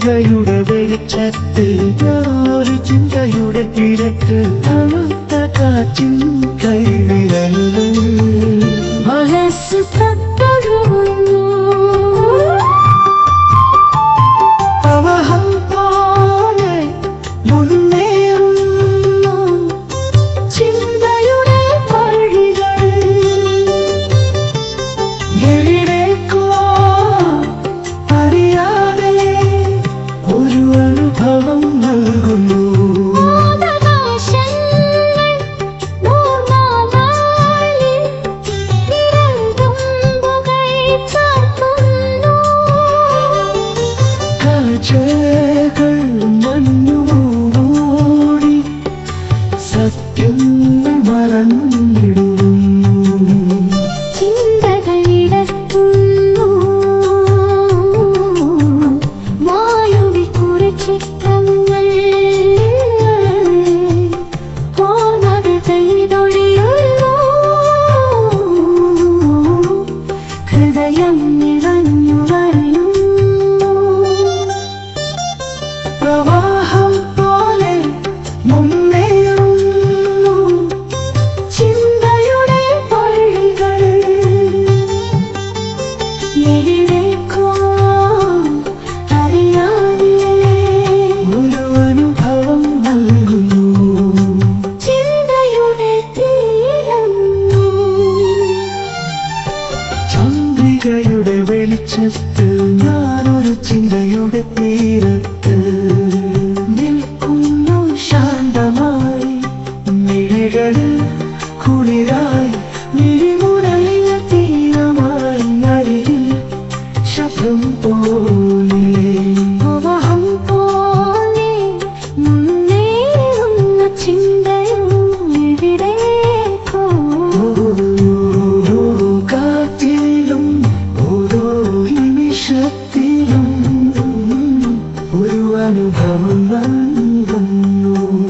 ചിന്തയുടെ വെളിച്ചത്ത് ഒരു ചിന്തയുടെ തിരക്ക്. തണുത്ത കാറ്റിൽ thank you. വെളിച്ചത്തിൽ ഞാനൊരു ചിന്തയുടെ 留他温暖的路。